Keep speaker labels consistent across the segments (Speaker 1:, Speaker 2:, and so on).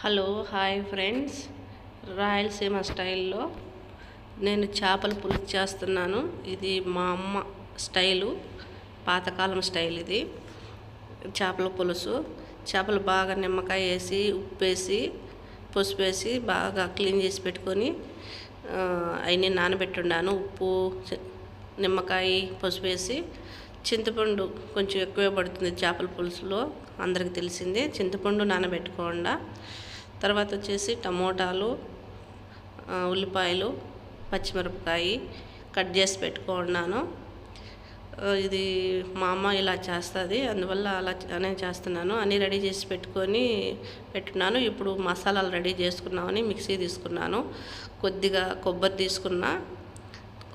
Speaker 1: Hello hi friends. Rayalaseema స్టైల్లో నేను చేపల పులుసు చేస్తున్నాను. ఇది మా అమ్మ స్టైలు పాతకాలం స్టైల్ ఇది. చేపల పులుసు. చేపలు బాగా నిమ్మకాయ వేసి ఉప్పు వేసి పసుపు వేసి బాగా క్లీన్ చేసి పెట్టుకొని అవన్నీ నానబెట్టున్నాను ఉప్పు నిమ్మకాయ పసుపు వేసి చింతపండు కొంచెం ఎక్కువే పడుతుంది చేపల పులుసులో. అందరికి తెలిసిందే. చింతపండు నానబెట్టుకోకుండా తర్వాత వచ్చేసి టమోటాలు ఉల్లిపాయలు పచ్చిమిరపకాయ కట్ చేసి పెట్టుకున్నాను ఇది మా అమ్మ ఇలా చేస్తుంది అందువల్ల అలా నేను చేస్తున్నాను. అన్నీ రెడీ చేసి పెట్టుకొని పెట్టున్నాను. ఇప్పుడు మసాలాలు రెడీ చేసుకున్నామని మిక్సీ తీసుకున్నాను. కొద్దిగా కొబ్బరి తీసుకున్నా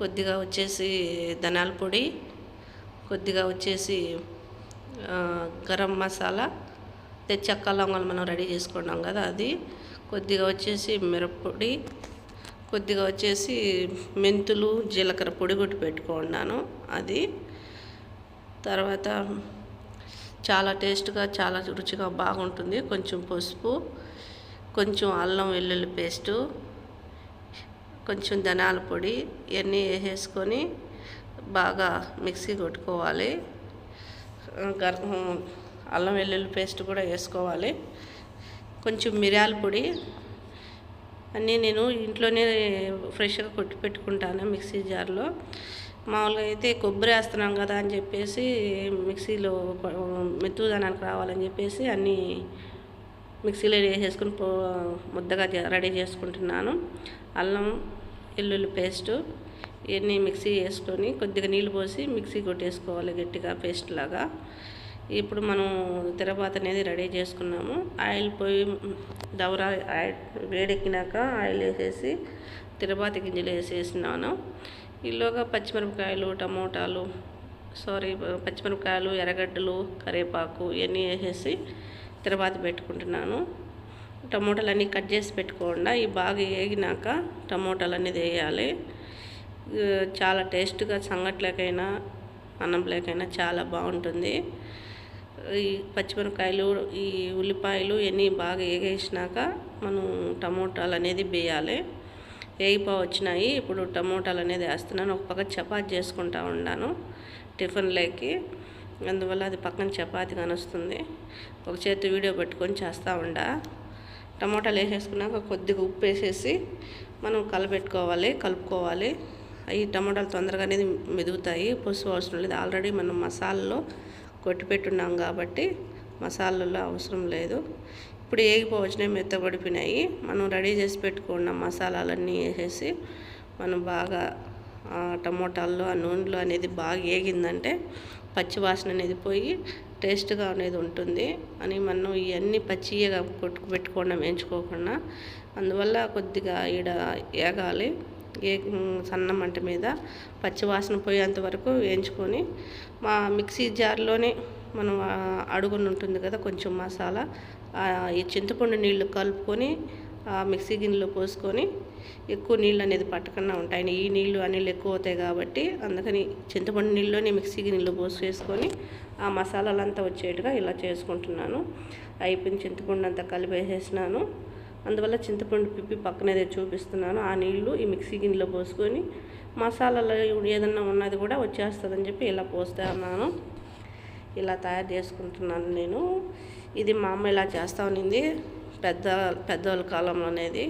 Speaker 1: కొద్దిగా వచ్చేసి ధనియాల పొడి కొద్దిగా వచ్చేసి గరం మసాలా తెచ్చక్క చెక్క లవంగాలు మనం రెడీ చేసుకున్నాం కదా అది. కొద్దిగా వచ్చేసి మిరప్పొడి కొద్దిగా వచ్చేసి మెంతులు జీలకర్ర పొడి కొట్టి పెట్టుకున్నాను అది. తర్వాత చాలా టేస్ట్గా చాలా రుచిగా బాగుంటుంది. కొంచెం పసుపు కొంచెం అల్లం వెల్లుల్లి పేస్టు కొంచెం ధనియాల పొడి ఇవన్నీ వేసేసుకొని బాగా మిక్సీ కొట్టుకోవాలి. గర్భం అల్లం వెల్లుల్లి పేస్ట్ కూడా వేసుకోవాలి. కొంచెం మిరియాల పొడి అన్నీ నేను ఇంట్లోనే ఫ్రెష్గా కొట్టి పెట్టుకుంటాను మిక్సీ జార్లో. మామూలుగా అయితే కొబ్బరి వేస్తున్నాం కదా అని చెప్పేసి మిక్సీలో మెత్తుదనానికి రావాలని చెప్పేసి అన్నీ మిక్సీలో వేసేసుకుని పో ముద్దగా రెడీ చేసుకుంటున్నాను. అల్లం వెల్లుల్లి పేస్టు ఇవన్నీ మిక్సీ వేసుకొని కొద్దిగా నీళ్ళు పోసి మిక్సీ కొట్టేసుకోవాలి గట్టిగా పేస్ట్ లాగా. ఇప్పుడు మనం తిరబాత అనేది రెడీ చేసుకున్నాము. ఆయిల్ పోయి దవర ఆయిల్ వేడెక్కినాక ఆయిల్ వేసేసి తిరబాత గింజలు వేసేసినాను. ఈలోగా పచ్చిమిరపకాయలు టమోటాలు సారీ పచ్చిమిరపకాయలు ఎర్రగడ్డలు కరివేపాకు ఇవన్నీ వేసేసి తిరబాత పెట్టుకుంటున్నాను. టమోటాలు అన్నీ కట్ చేసి పెట్టుకోకుండా ఇవి బాగా వేగినాక టమోటాలు అనేది వేయాలి చాలా టేస్ట్గా సంగట్లకైనా అన్నంలేకైనా చాలా బాగుంటుంది. ఈ పచ్చిమిరపకాయలు ఈ ఉల్లిపాయలు ఇవన్నీ బాగా వేగేసినాక మనం టమోటాలు అనేది వేయాలి. వేగిపో వచ్చినాయి ఇప్పుడు టమోటాలు అనేది వేస్తున్నాను. ఒక పక్క చపాతి చేసుకుంటా ఉన్నాను టిఫిన్లోకి అందువల్ల అది పక్కన చపాతి కానొస్తుంది. ఒక చేతి వీడియో పెట్టుకొని చేస్తూ ఉండా. టమోటాలు వేసేసుకున్నాక కొద్దిగా ఉప్పు వేసేసి మనం కలపెట్టుకోవాలి కలుపుకోవాలి. అవి టమోటాలు తొందరగా అనేది మెదుగుతాయి. పసుపు అవసరం లేదు ఆల్రెడీ మనం మసాలలో కొట్టి పెట్టున్నాం కాబట్టి మసాలాలో అవసరం లేదు. ఇప్పుడు ఏగిపోవచ్చినాయి మెత్తబడిపోయినాయి మనం రెడీ చేసి పెట్టుకున్న మసాలాలన్నీ వేసేసి మనం బాగా ఆ టమోటాల్లో ఆ నూనెలో అనేది బాగా ఏగిందంటే పచ్చి వాసన అనేది పోయి టేస్ట్గా అనేది ఉంటుంది అని మనం ఇవన్నీ పచ్చిగా కొట్టుకు పెట్టుకోవడం ఎంచుకోకుండా అందువల్ల కొద్దిగా ఈడ ఏగాలి. ఏ సన్న మంట మీద పచ్చివాసన పోయేంత వరకు వేయించుకొని మా మిక్సీ జార్లోనే మనం ఆ అడుగున ఉంటుంది కదా కొంచెం మసాలా ఈ చింతపండు నీళ్ళు కలుపుకొని ఆ మిక్సీ గిన్నెలో పోసుకొని ఎక్కువ నీళ్ళు అనేది పట్టకుండా ఉంటాయి. ఈ నీళ్ళు ఆ నీళ్ళు ఎక్కువ అవుతాయి కాబట్టి అందుకని చింతపండు నీళ్ళలోనే మిక్సీ గిన్నెలో పోసేసుకొని ఆ మసాలాలంతా వచ్చేట్టుగా ఇలా చేసుకుంటున్నాను. అయిపోయిన చింతపండు అంతా కలిపేసేసినాను. అందువల్ల చింతపండు పిప్పి పక్కనేదే చూపిస్తున్నాను. ఆ నీళ్ళు ఈ మిక్సీ గిన్నెలో పోసుకొని మసాలాలో ఏదన్నా ఉన్నది కూడా వచ్చేస్తుందని చెప్పి ఇలా పోస్తా ఉన్నాను. ఇలా తయారు చేసుకుంటున్నాను నేను. ఇది మా అమ్మ ఇలా చేస్తూ ఉన్నింది పెద్ద పెద్దవాళ్ళ కాలంలో అనేది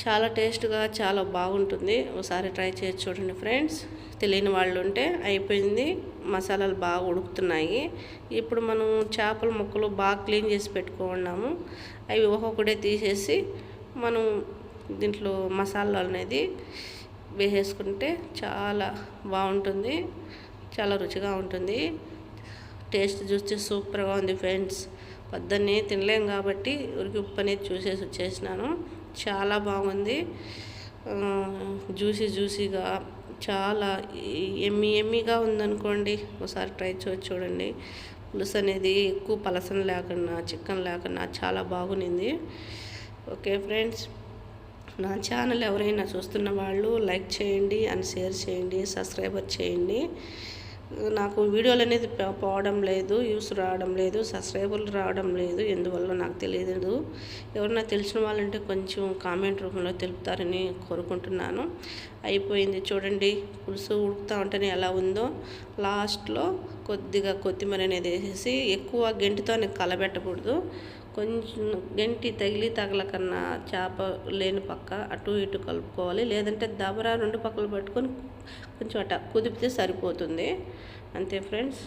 Speaker 1: చాలా టేస్ట్గా చాలా బాగుంటుంది. ఒకసారి ట్రై చేసి చూడండి ఫ్రెండ్స్. తెలియని వాళ్ళు ఉంటే అయిపోయింది. మసాలాలు బాగా ఉడుకుతున్నాయి. ఇప్పుడు మనం చేపల ముక్కలు బాగా క్లీన్ చేసి పెట్టుకున్నాము. అవి ఒక్కొక్కటే తీసేసి మనం దీంట్లో మసాలా అనేది వేసేసుకుంటే చాలా బాగుంటుంది. చాలా రుచిగా ఉంటుంది. టేస్ట్ చూస్తే సూపర్గా ఉంది ఫ్రెండ్స్. పొద్దున్నే తినలేం కాబట్టి ఉరికి ఉప్పు అనేది చూసేసి వచ్చేసినాను. చాలా బాగుంది. జ్యూసీ జ్యూసీగా చాలా ఎమ్మి ఎమ్మిగా ఉందనుకోండి ఒకసారి ట్రై చేసి చూడండి. పులుసు అనేది ఎక్కువ పలసన లేకుండా చికెన్ లేకుండా చాలా బాగునింది. ఓకే ఫ్రెండ్స్ నా ఛానల్ ఎవరైనా చూస్తున్న వాళ్ళు లైక్ చేయండి అండ్ షేర్ చేయండి సబ్స్క్రైబర్ చేయండి. నాకు వీడియోలు అనేది పోవడం లేదు వ్యూస్ రావడం లేదు సబ్స్క్రైబర్లు రావడం లేదు ఎందువల్ల నాకు తెలియదు. ఎవరన్నా తెలిసిన వాళ్ళంటే కొంచెం కామెంట్ రూపంలో తెలుపుతారని కోరుకుంటున్నాను. అయిపోయింది చూడండి పులుసు ఉడుకుతా ఉంటేనే ఎలా ఉందో. లాస్ట్లో కొద్దిగా కొత్తిమీర అనేది వేసేసి ఎక్కువ గెంటితో కలబెట్టకూడదు. కొంచెం గంటి తగిలి తగలకన్నా చేప లేని పక్క అటు ఇటు కలుపుకోవాలి. లేదంటే దబరా రెండు పక్కలు పట్టుకొని కొంచెం అట కుదిపితే సరిపోతుంది. అంతే ఫ్రెండ్స్.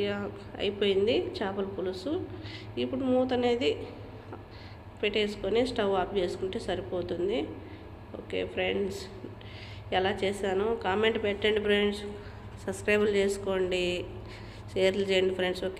Speaker 1: ఇక అయిపోయింది చేపల పులుసు. ఇప్పుడు మూత అనేది పెట్టేసుకొని స్టవ్ ఆఫ్ చేసుకుంటే సరిపోతుంది. Okay friends. ఎలా చేశాను? కామెంట్ పెట్టండి ఫ్రెండ్స్. సబ్స్క్రైబులు చేసుకోండి. షేర్లు చేయండి ఫ్రెండ్స్. ఓకే.